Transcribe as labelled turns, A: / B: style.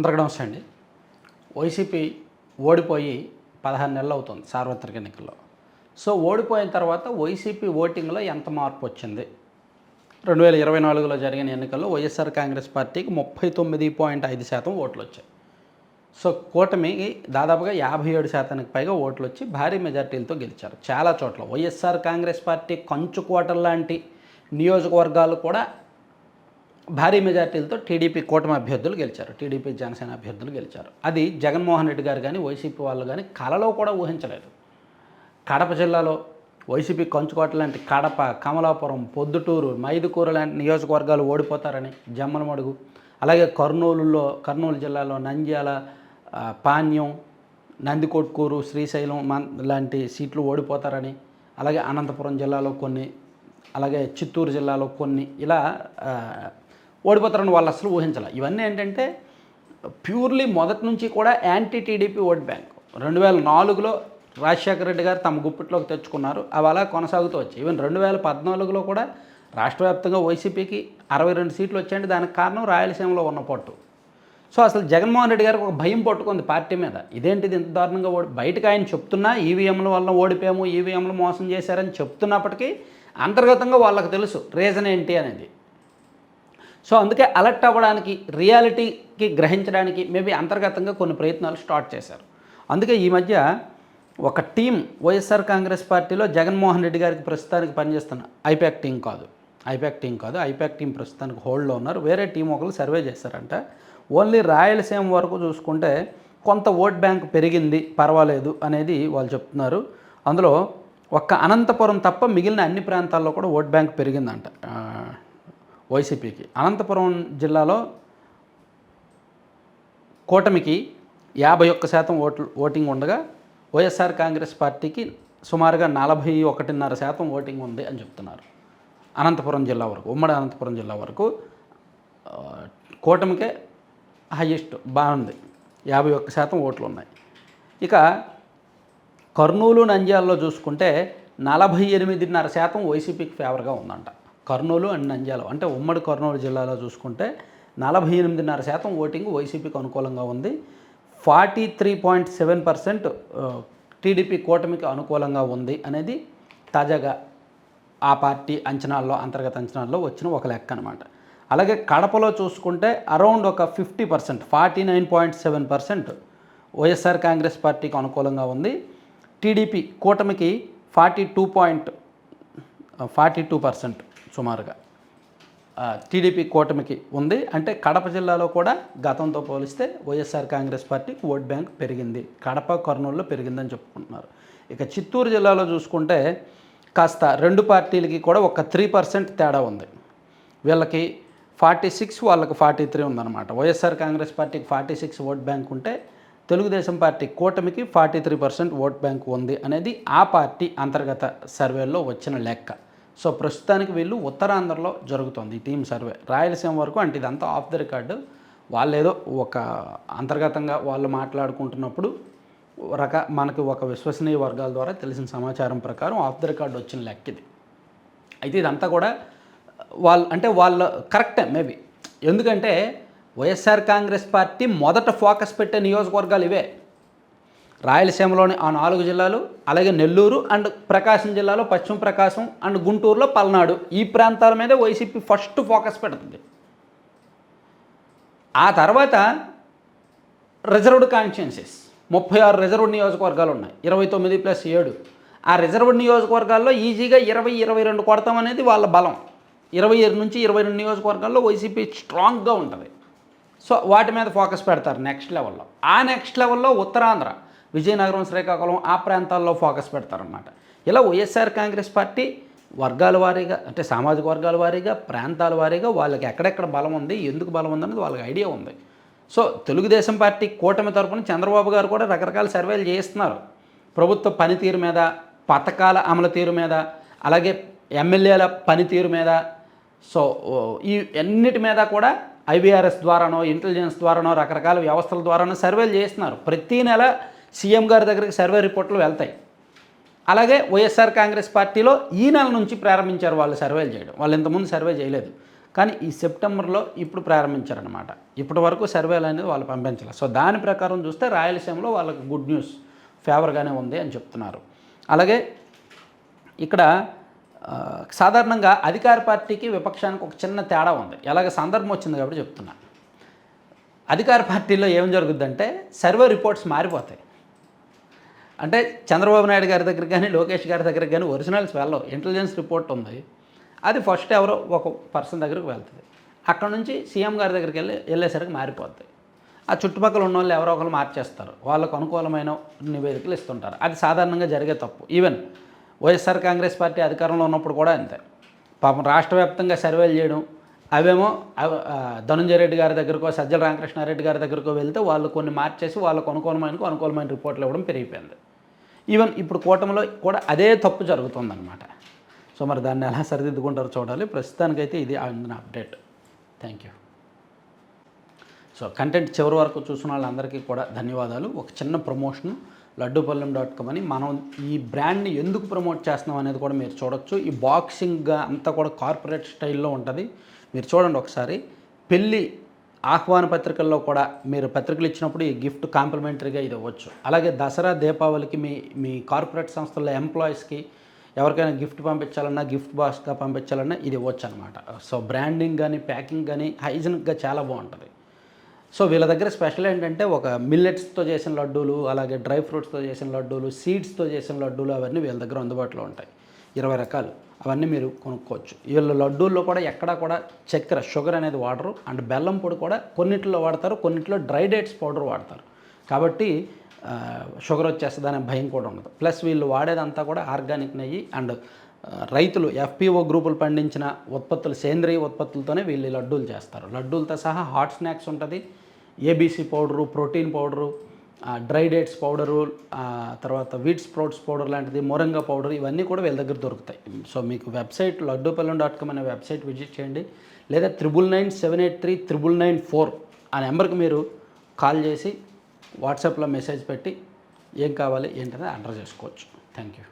A: అందరికీ నమస్తే అండి వైసీపీ ఓడిపోయి పదహారు నెలలు అవుతుంది సార్వత్రిక ఎన్నికల్లో. సో ఓడిపోయిన తర్వాత వైసీపీ ఓటింగ్లో ఎంత మార్పు వచ్చింది? రెండు వేల ఇరవై నాలుగులో జరిగిన ఎన్నికల్లో వైఎస్ఆర్ కాంగ్రెస్ పార్టీకి ముప్పై తొమ్మిది పాయింట్ ఐదు శాతం ఓట్లు వచ్చాయి. సో కూటమికి దాదాపుగా యాభై ఏడు శాతానికి పైగా ఓట్లు వచ్చి భారీ మెజార్టీలతో గెలిచారు. చాలా చోట్ల వైఎస్ఆర్ కాంగ్రెస్ పార్టీ కంచుకోట లాంటి నియోజకవర్గాలు కూడా భారీ మెజార్టీలతో టీడీపీ కూటమి అభ్యర్థులు గెలిచారు. టీడీపీ జనసేన అభ్యర్థులు గెలిచారు. అది జగన్మోహన్ రెడ్డి గారు కానీ వైసీపీ వాళ్ళు కానీ కలలో కూడా ఊహించలేదు. కడప జిల్లాలో వైసీపీ కంచుకోట లాంటి కడప కమలాపురం పొద్దుటూరు మైదుకూరు లాంటి నియోజకవర్గాలు ఓడిపోతారని జమ్మలమడుగు అలాగే కర్నూలులో కర్నూలు జిల్లాలో నంద్యాల ఆ, పాణ్యం నందికొట్కూరు శ్రీశైలం మన్ లాంటి సీట్లు ఓడిపోతారని అలాగే అనంతపురం జిల్లాలో కొన్ని అలాగే చిత్తూరు జిల్లాలో కొన్ని ఇలా ఓడిపోతారని వాళ్ళు అసలు ఊహించాలి. ఇవన్నీ ఏంటంటే ప్యూర్లీ మొదటి నుంచి కూడా యాంటీ టీడీపీ ఓట్ బ్యాంక్. రెండు వేల నాలుగులో రాజశేఖర రెడ్డి గారు తమ గుప్పిట్లోకి తెచ్చుకున్నారు. అవి అలా కొనసాగుతూ వచ్చాయి. ఈవెన్ రెండు వేల పద్నాలుగులో కూడా రాష్ట్ర వ్యాప్తంగా వైసీపీకి అరవై రెండు సీట్లు వచ్చాయంటే దానికి కారణం రాయలసీమలో ఉన్న పట్టు. సో అసలు జగన్మోహన్ రెడ్డి గారికి ఒక భయం పట్టుకుంది పార్టీ మీద. ఇదేంటిది ఇంత దారుణంగా ఓడి బయటకు ఆయన చెప్తున్నా ఈవీఎంల వల్ల ఓడిపోయాము ఈవీఎంలు మోసం చేశారని చెప్తున్నప్పటికీ అంతర్గతంగా వాళ్ళకి తెలుసు రీజన్ ఏంటి అనేది. సో అందుకే అలర్ట్ అవ్వడానికి రియాలిటీకి గ్రహించడానికి మేబీ అంతర్గతంగా కొన్ని ప్రయత్నాలు స్టార్ట్ చేశారు. అందుకే ఈ మధ్య ఒక టీం వైఎస్ఆర్ కాంగ్రెస్ పార్టీలో జగన్మోహన్ రెడ్డి గారికి ప్రస్తుతానికి పనిచేస్తున్న ఐపాక్ టీం కాదు. ఐపాక్ టీం కాదు ఐపాక్ టీం ప్రస్తుతానికి హోల్డ్లో ఉన్నారు. వేరే టీం ఒకరు సర్వే చేశారంట. ఓన్లీ రాయలసీమ వరకు చూసుకుంటే కొంత ఓట్ బ్యాంక్ పెరిగింది పర్వాలేదు అనేది వాళ్ళు చెప్తున్నారు. అందులో ఒక్క అనంతపురం తప్ప మిగిలిన అన్ని ప్రాంతాల్లో కూడా ఓట్ బ్యాంక్ పెరిగిందంట. వైసీపీకి. అనంతపురం జిల్లాలో కూటమికి యాభై ఒక్క శాతం ఓట్లు ఓటింగ్ ఉండగా వైఎస్ఆర్ కాంగ్రెస్ పార్టీకి సుమారుగా నలభై ఒకటిన్నర శాతం ఓటింగ్ ఉంది అని చెప్తున్నారు. అనంతపురం జిల్లా వరకు ఉమ్మడి అనంతపురం జిల్లా వరకు కూటమికే హయ్యెస్ట్ బాగుంది యాభై ఒక్క శాతం ఓట్లు ఉన్నాయి. ఇక కర్నూలు నంద్యాలలో చూసుకుంటే నలభై ఎనిమిదిన్నర శాతం వైసీపీకి ఫేవర్గా ఉందంట. కర్నూలు అండ్ నంద్యాల. అంటే ఉమ్మడి కర్నూలు జిల్లాలో చూసుకుంటే నలభై ఎనిమిదిన్నర శాతం ఓటింగ్ వైసీపీకి అనుకూలంగా ఉంది. Forty three point seven percent TDP కూటమికి అనుకూలంగా ఉంది అనేది తాజాగా ఆ పార్టీ అంచనాల్లో అంతర్గత అంచనాల్లో వచ్చిన ఒక లెక్క అనమాట అలాగే కడపలో చూసుకుంటే అరౌండ్ ఒక fifty percent forty nine point seven percent YSR Congress పార్టీకి అనుకూలంగా ఉంది. టీడీపీ కూటమికి forty two point forty two percent సుమారుగా. టీడీపీ కూటమికి ఉంది. అంటే కడప జిల్లాలో కూడా గతంతో పోలిస్తే వైఎస్ఆర్ కాంగ్రెస్ పార్టీకి ఓట్ బ్యాంక్ పెరిగింది. కడప కర్నూలులో పెరిగిందని చెప్పుకుంటున్నారు. ఇక చిత్తూరు జిల్లాలో చూసుకుంటే కాస్త రెండు పార్టీలకి కూడా ఒక త్రీ పర్సెంట్ తేడా ఉంది. వీళ్ళకి ఫార్టీ సిక్స్ వాళ్ళకి ఫార్టీ త్రీ ఉందన్నమాట. వైఎస్ఆర్ కాంగ్రెస్ పార్టీకి ఫార్టీ సిక్స్ ఓట్ బ్యాంక్ ఉంటే తెలుగుదేశం పార్టీ కూటమికి forty three percent vote bank ఉంది అనేది ఆ పార్టీ అంతర్గత సర్వేలో వచ్చిన లెక్క. సో ప్రస్తుతానికి వీళ్ళు ఉత్తరాంధ్రలో జరుగుతుంది ఈ టీం సర్వే. రాయలసీమ వరకు అంటే ఇదంతా ఆఫ్ ద రికార్డు వాళ్ళు ఏదో ఒక అంతర్గతంగా వాళ్ళు మాట్లాడుకుంటున్నప్పుడు రక మనకి ఒక విశ్వసనీయ వర్గాల ద్వారా తెలిసిన సమాచారం ప్రకారం ఆఫ్ ద రికార్డ్ వచ్చిన లెక్క ఇది. అయితే ఇదంతా కూడా వాళ్ళు అంటే వాళ్ళ కరెక్టే మేబీ ఎందుకంటే వైఎస్ఆర్ కాంగ్రెస్ పార్టీ మొదట ఫోకస్ పెట్టే నియోజకవర్గాలు ఇవే. రాయలసీమలోని ఆ నాలుగు జిల్లాలు అలాగే నెల్లూరు అండ్ ప్రకాశం జిల్లాలో పశ్చిమ ప్రకాశం అండ్ గుంటూరులో పల్నాడు. ఈ ప్రాంతాల మీద వైసీపీ ఫస్ట్ ఫోకస్ పెడుతుంది. ఆ తర్వాత రిజర్వ్డ్ కాన్స్టిట్యున్సీస్. ముప్పై ఆరు రిజర్వ్డ్ నియోజకవర్గాలు ఉన్నాయి. ఇరవై తొమ్మిది ప్లస్ ఏడు. ఆ రిజర్వ్డ్ నియోజకవర్గాల్లో ఈజీగా ఇరవై ఇరవై రెండు కొడతాం అనేది వాళ్ళ బలం. ఇరవై ఏడు నుంచి ఇరవై రెండు నియోజకవర్గాల్లో వైసీపీ స్ట్రాంగ్గా ఉంటుంది. సో వాటి మీద ఫోకస్ పెడతారు నెక్స్ట్ లెవెల్లో. ఆ నెక్స్ట్ లెవెల్లో ఉత్తరాంధ్ర. విజయనగరం శ్రీకాకుళం ఆ ప్రాంతాల్లో ఫోకస్ పెడతారనమాట ఇలా వైఎస్ఆర్ కాంగ్రెస్ పార్టీ వర్గాల వారీగా అంటే సామాజిక వర్గాల వారీగా ప్రాంతాల వారీగా వాళ్ళకి ఎక్కడెక్కడ బలం ఉంది ఎందుకు బలం ఉంది అనేది వాళ్ళకి ఐడియా ఉంది. సో తెలుగుదేశం పార్టీ కూటమి తరపున చంద్రబాబు గారు కూడా రకరకాల సర్వేలు చేస్తున్నారు ప్రభుత్వ పనితీరు మీద పథకాల అమలు తీరు మీద అలాగే ఎమ్మెల్యేల పనితీరు మీద సో ఈ అన్నిటి మీద కూడా ఐవీఆర్ఎస్ ద్వారానో ఇంటెలిజెన్స్ ద్వారానో రకరకాల వ్యవస్థల ద్వారానో సర్వేలు చేస్తున్నారు ప్రతీ నెల సీఎం గారి దగ్గరికి సర్వే రిపోర్ట్లు వెళ్తాయి. అలాగే వైఎస్ఆర్ కాంగ్రెస్ పార్టీలో ఈ నెల నుంచి ప్రారంభించారు వాళ్ళు సర్వేలు చేయడం. వాళ్ళు ఇంతకుముందు సర్వే చేయలేదు. కానీ ఈ సెప్టెంబర్లో ఇప్పుడు ప్రారంభించారనమాట ఇప్పటి వరకు సర్వేలు అనేది వాళ్ళు పంపించాలి. సో దాని ప్రకారం చూస్తే రాయలసీమలో వాళ్ళకి గుడ్ న్యూస్ ఫేవర్గానే ఉంది అని చెప్తున్నారు. అలాగే ఇక్కడ సాధారణంగా అధికార పార్టీకి విపక్షానికి ఒక చిన్న తేడా ఉంది. ఎలాగ సందర్భం వచ్చింది కాబట్టి చెప్తున్నా. అధికార పార్టీలో ఏం జరుగుద్దంటే సర్వే రిపోర్ట్స్ మారిపోతాయి. అంటే చంద్రబాబు నాయుడు గారి దగ్గర కానీ లోకేష్ గారి దగ్గర కానీ ఒరిజినల్స్ వెళ్ళవు. ఇంటెలిజెన్స్ రిపోర్ట్ ఉంది. అది ఫస్ట్ ఎవరో ఒక పర్సన్ దగ్గరకు వెళ్తుంది. అక్కడ నుంచి సీఎం గారి దగ్గరికి వెళ్ళి వెళ్ళేసరికి మారిపోద్ది. ఆ చుట్టుపక్కల ఉన్న వాళ్ళు ఎవరో ఒకరు మార్చేస్తారు. వాళ్ళకు అనుకూలమైన నివేదికలు ఇస్తుంటారు. అది సాధారణంగా జరిగే తప్పు. ఈవెన్ వైఎస్ఆర్ కాంగ్రెస్ పార్టీ అధికారంలో ఉన్నప్పుడు కూడా అంతే. పాపం రాష్ట్ర వ్యాప్తంగా సర్వేలు చేయడం అవేమో అవ- ధనంజయ రెడ్డి గారి దగ్గరకో సజ్జల రామకృష్ణారెడ్డి గారి దగ్గరకో వెళ్తే వాళ్ళు కొన్ని మార్చేసి వాళ్ళకు అనుకూలమైన అనుకూలమైన రిపోర్ట్లు ఇవ్వడం పెరిగిపోయింది. ఈవెన్ ఇప్పుడు కూటమిలో కూడా అదే తప్పు జరుగుతుందన్నమాట. సో మరి దాన్ని ఎలా సరిదిద్దుకుంటారో చూడాలి. ప్రస్తుతానికైతే ఇది అందిన update. Thank you so content చివరి వరకు చూసిన వాళ్ళందరికీ కూడా ధన్యవాదాలు. ఒక చిన్న ప్రమోషన్ లడ్డూపల్లెం డాట్ కామ్ అని మనం ఈ బ్రాండ్ని ఎందుకు ప్రమోట్ చేస్తున్నాం అనేది కూడా మీరు చూడొచ్చు. ఈ బాక్సింగ్ అంతా కూడా కార్పొరేట్ స్టైల్లో ఉంటుంది. మీరు చూడండి ఒకసారి. పెళ్ళి ఆహ్వాన పత్రికల్లో కూడా మీరు పత్రికలు ఇచ్చినప్పుడు ఈ గిఫ్ట్ కాంప్లిమెంటరీగా ఇది ఇవ్వచ్చు. అలాగే దసరా దీపావళికి మీ మీ కార్పొరేట్ సంస్థల్లో ఎంప్లాయీస్కి ఎవరికైనా గిఫ్ట్ పంపించాలన్నా గిఫ్ట్ బాక్స్గా పంపించాలన్నా ఇది ఇవ్వచ్చు అనమాట సో బ్రాండింగ్ కానీ ప్యాకింగ్ కానీ హైజీనిక్గా చాలా బాగుంటుంది. సో వీళ్ళ దగ్గర స్పెషల్ ఏంటంటే ఒక మిల్లెట్స్తో చేసిన లడ్డూలు అలాగే డ్రై ఫ్రూట్స్తో చేసిన లడ్డూలు సీడ్స్తో చేసిన లడ్డూలు అవన్నీ వీళ్ళ దగ్గర అందుబాటులో ఉంటాయి. ఇరవై రకాలు. అవన్నీ మీరు కొనుక్కోవచ్చు. వీళ్ళ లడ్డూల్లో కూడా ఎక్కడా కూడా చక్కెర షుగర్ అనేది వాడరు. అండ్ బెల్లం పొడి కూడా కొన్నిట్లో వాడతారు కొన్నిట్లో డ్రై డేట్స్ పౌడర్ వాడతారు. కాబట్టి షుగర్ వచ్చేస్తుందనే భయం కూడా ఉండదు. ప్లస్ వీళ్ళు వాడేదంతా కూడా ఆర్గానిక్ నెయ్యి అండ్ రైతులు ఎఫ్పిఓ గ్రూపులు పండించిన ఉత్పత్తులు సేంద్రియ ఉత్పత్తులతోనే వీళ్ళు లడ్డూలు చేస్తారు. లడ్డూలతో సహా హాట్ స్నాక్స్ ఉంటుంది ABC powder protein powder dry dates powder తర్వాత వీట్ స్ప్రౌట్స్ పౌడర్ లాంటిది మొరంగా పౌడర్ ఇవన్నీ కూడా వీళ్ళ దగ్గర దొరుకుతాయి. సో మీకు వెబ్సైట్ లడ్డూపల్లెం డాట్ కామ్ అనే వెబ్సైట్ విజిట్ చేయండి. లేదా triple nine seven eight three triple nine four ఆ నెంబర్కి మీరు కాల్ చేసి వాట్సాప్లో మెసేజ్ పెట్టి ఏం కావాలి ఏంటనేది ఆర్డర్ చేసుకోవచ్చు. Thank you.